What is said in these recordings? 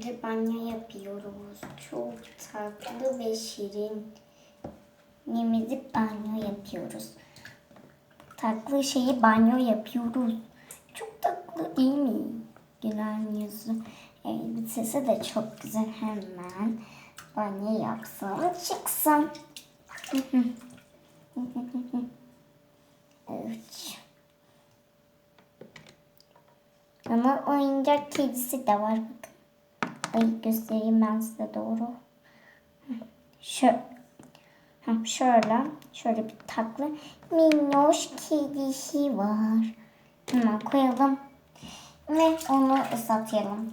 Gül'le banyo yapıyoruz. Çok tatlı ve şirin. Nemizi banyo yapıyoruz. Tatlı şeyi banyo yapıyoruz. Çok tatlı değil mi? Gülen yüzü. Elbisesi de çok güzel hemen. Banyo yapsın çıksın. evet. Ama oyuncak kedisi de var bakın. Ay göstereyim ben size doğru. Şöyle. Şöyle. Şöyle bir taklı minnoş kedisi var. Hemen koyalım. Ve onu ıslatayalım.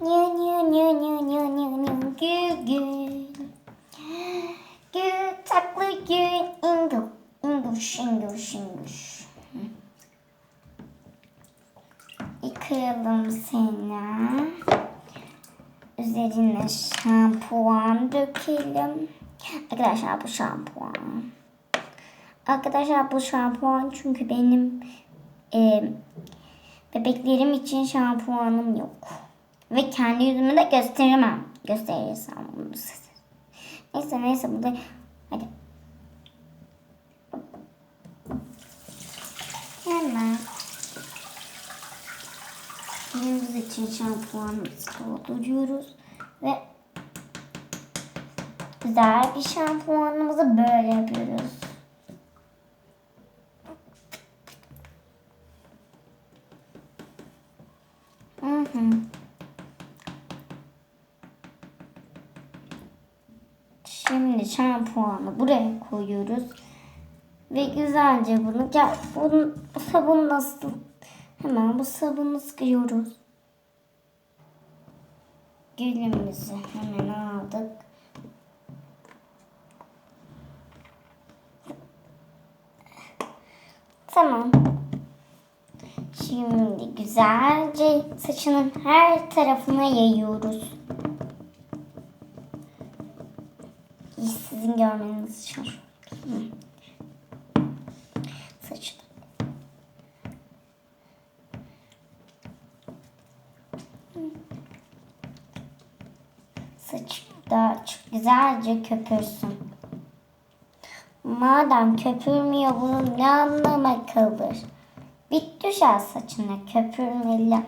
Nyu nyu nyu nyu nyu nyu nyu gül gül. Gül taklı gül ingül. Ingüş ingüş ingüş. Yıkayalım seni. Üzerine şampuan dökelim. Arkadaşlar bu şampuan. Arkadaşlar bu şampuan çünkü benim e, bebeklerim için şampuanım yok. Ve kendi yüzümü de gösteremem. Gösterirsem bunu size. Neyse neyse burada hadi. Hemen Yüzümüz için şampuanımızı dolduruyoruz ve güzel bir şampuanımızı böyle yapıyoruz. Hı. Şimdi şampuanı buraya koyuyoruz. Ve güzelce bunu gel bunu bu sabun nasıl hemen bu sabunu sıkıyoruz. Gülümüzü hemen aldık. Tamam. Şimdi güzelce saçının her tarafına yayıyoruz. Sizin görmeniz için. Hı. Saçını. Saç da çok güzelce köpürsün. Madem köpürmüyor bunun ne anlamı kalır? Bit düşer saçına köpürmeli.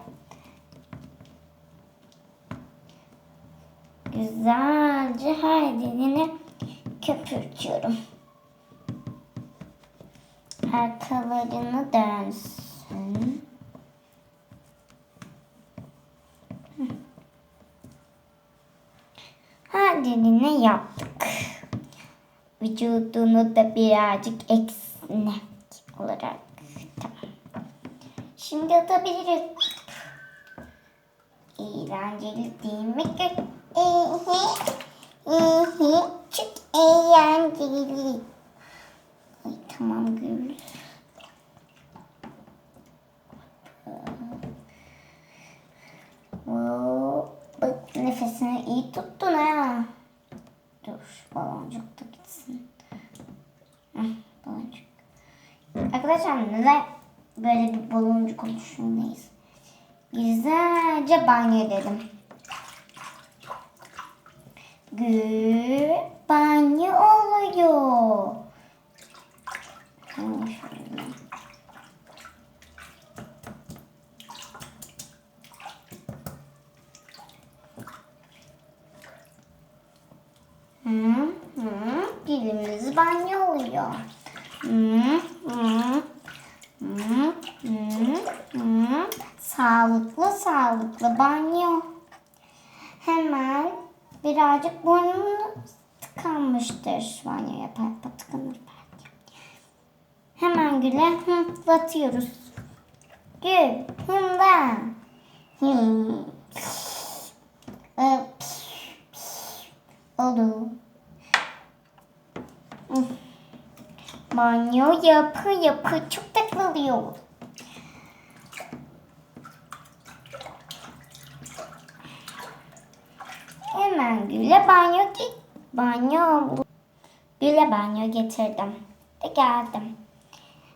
Güzelce her dilini köpürtüyorum. Arkalarını dönsün. Her dilini yaptık. Vücudunu da birazcık esnek olarak. Tamam. Şimdi atabiliriz. Eğlenceli değil mi? Çok eğlenceli. Ay tamam Gül. Oo, Bak nefesini iyi tuttun ha. Dur baloncuk da gitsin. Baloncuk. Arkadaşlar neden böyle bir baloncuk oluşundayız? Güzelce banyo dedim. Gül banyo oluyor. Tamam şöyle. Hı hı. Dilimiz banyo oluyor. Hı hı. Hı hı. Hı. Sağlıklı sağlıklı banyo. Hemen birazcık burnum tıkanmıştır. Banyo yapar tıkanır belki. Hemen güle hımplatıyoruz. Gül hımla. Hım. Öp. Oldu. Banyo yapı yapı çok tatlı. Hemen güle banyo git. Banyo güle banyo getirdim. Ve geldim.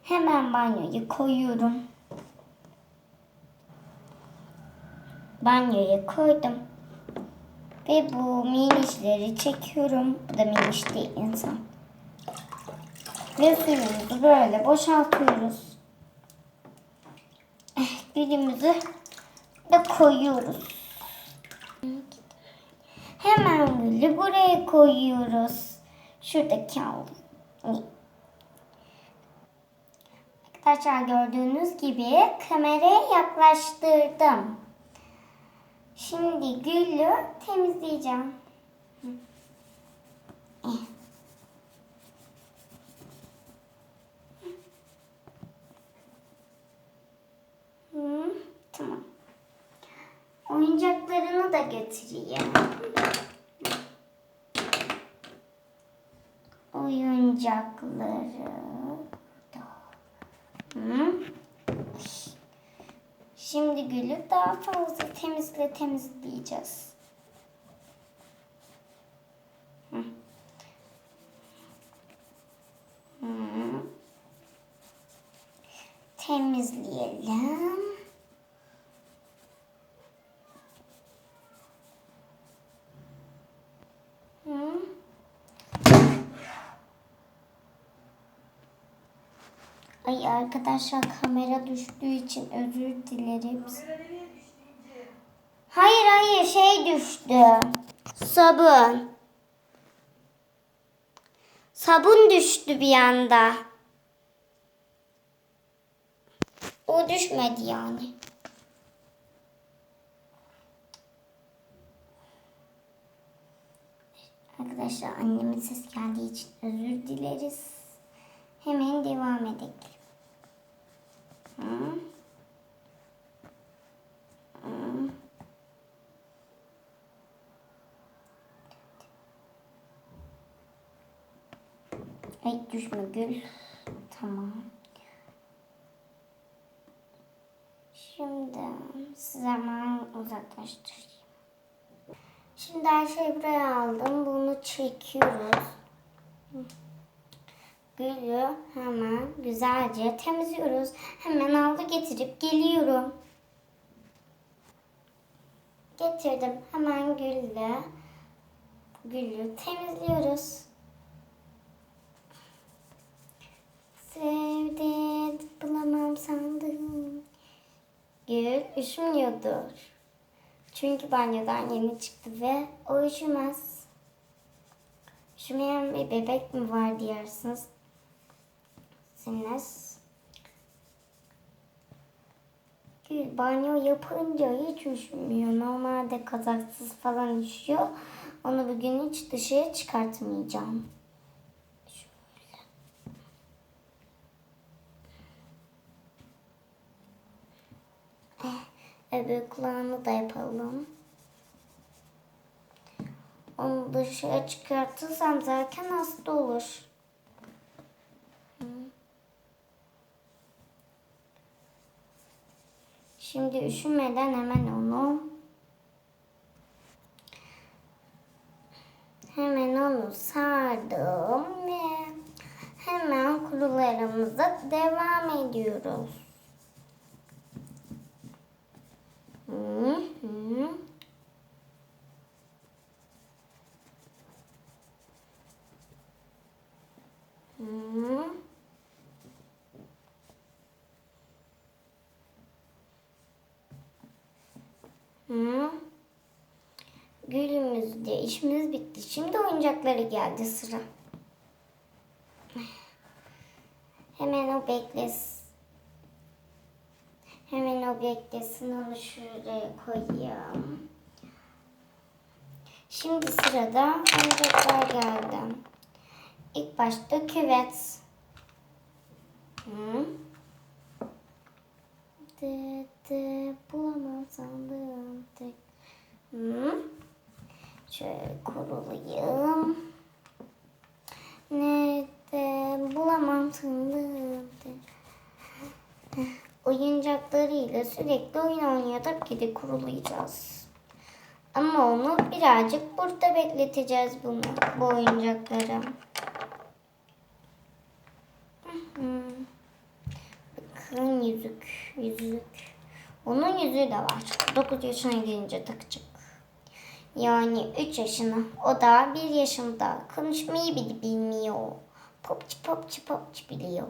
Hemen banyoyu koyuyorum. Banyoya koydum. Ve bu minişleri çekiyorum. Bu da miniş değil insan. Ve böyle boşaltıyoruz. Gülümüzü de koyuyoruz. Hemen gülü buraya koyuyoruz. Şuradaki aldım. Arkadaşlar gördüğünüz gibi kameraya yaklaştırdım. Şimdi gülü temizleyeceğim. Hı. Eh. Hı, tamam. Oyuncaklarını da götüreyim. Oyuncakları da. Şimdi gülü daha fazla temizle temizleyeceğiz. Hı. Hı. Temizleyelim. Hı. Ay arkadaşlar kamera düştüğü için özür dilerim. Hayır hayır şey düştü. Sabun. Sabun düştü bir anda. O düşmedi yani. Arkadaşlar annemin ses geldiği için özür dileriz. Hemen devam edelim. Hı. Hı. Ay düşme gül. Tamam. Şimdi hemen uzaklaştırayım. Şimdi her şeyi buraya aldım. Bunu çekiyoruz. Gülü hemen güzelce temizliyoruz. Hemen aldı getirip geliyorum. Getirdim. Hemen gülle gülü temizliyoruz. Sevdi bulamam sandım. Gül üşümüyordur. Çünkü banyodan yeni çıktı ve o üşümez. Üşümeyen bir bebek mi var diyersiniz. Gül banyo yapınca hiç üşümüyor. Normalde kazaksız falan üşüyor. Onu bugün hiç dışarı çıkartmayacağım. Şöyle. Eh, öbür kulağını da yapalım. Onu dışarı çıkartırsam zaten hasta olur. Şimdi üşümeden hemen onu hemen onu sardım ve hemen kurularımıza devam ediyoruz. Hı hı. Hı. Hı. Gülümüzde işimiz bitti. Şimdi oyuncakları geldi sıra. Hemen o beklesin. Hemen o beklesin. Onu şuraya koyayım. Şimdi sırada oyuncaklar geldi. İlk başta küvet. Hı. De, de, bulamam sandım. De. Hı. Şöyle kurulayım. Nerede bulamam sandım. Oyuncaklarıyla sürekli oyun oynayarak geri kurulayacağız. Ama onu birazcık burada bekleteceğiz bunu, bu oyuncakları. Bakın yüzük, yüzük. Onun yüzüğü de var. 9 yaşına gelince takacak. Yani 3 yaşında. O da 1 yaşında. Konuşmayı bile bilmiyor. Popçu popçu popçu biliyor.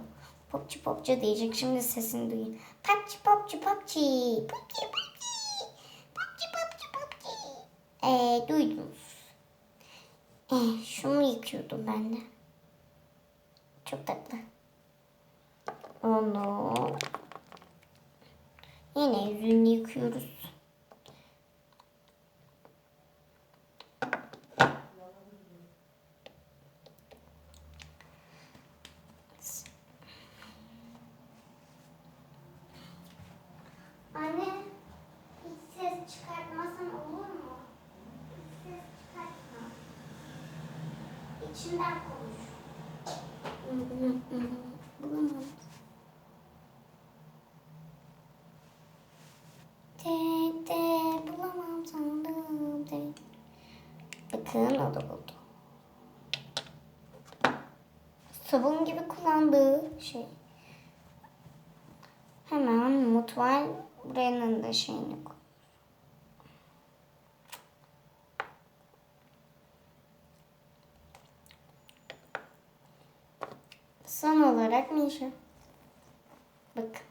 Popçu popçu diyecek. Şimdi sesini duyun. Popçu popçu popçu. Popçu popçu. Popçu popçu. Eee duydunuz. Eh, şunu yıkıyordum ben de. Çok tatlı. Onu yine yüzünü yıkıyoruz. Anne, hiç ses çıkartmasan olur mu? Hiç ses çıkartma. İçinden konuş. Bulamam. De de bulamam sandım de. Bakın o da buldu. Sabun gibi kullandığı şey. Hemen mutfağın buranın da şeyini koy. Son olarak Mişa. Bak.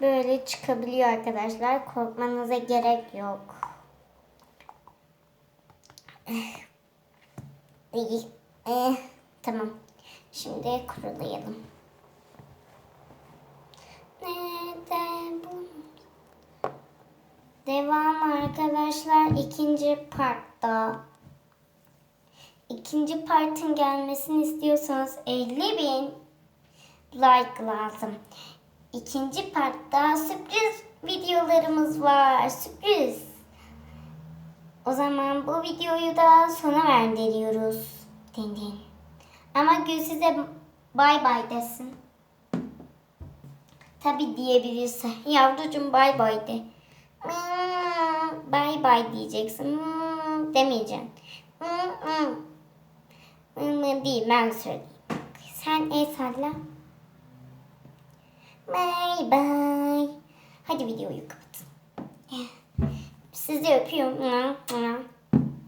Böyle çıkabiliyor arkadaşlar. Korkmanıza gerek yok. İyi. Eh, tamam. Şimdi kurulayalım. Neden bu? Devam arkadaşlar ikinci partta. İkinci partın gelmesini istiyorsanız 50 bin like lazım. İkinci partta sürpriz videolarımız var. Sürpriz. O zaman bu videoyu da sona erdiriyoruz. Din din. Ama Gül size bay bay desin. Tabi diyebilirse. Yavrucuğum bay bay de. Bay bay diyeceksin. Demeyeceksin. Hmm, hmm. Hmm, değil ben söyleyeyim. Sen el salla. Bay bay. Hadi videoyu kapatın. Sizi öpüyorum.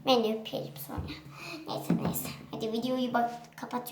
Ben de öperim sonra. Neyse neyse. Hadi videoyu bak kapatıyorum.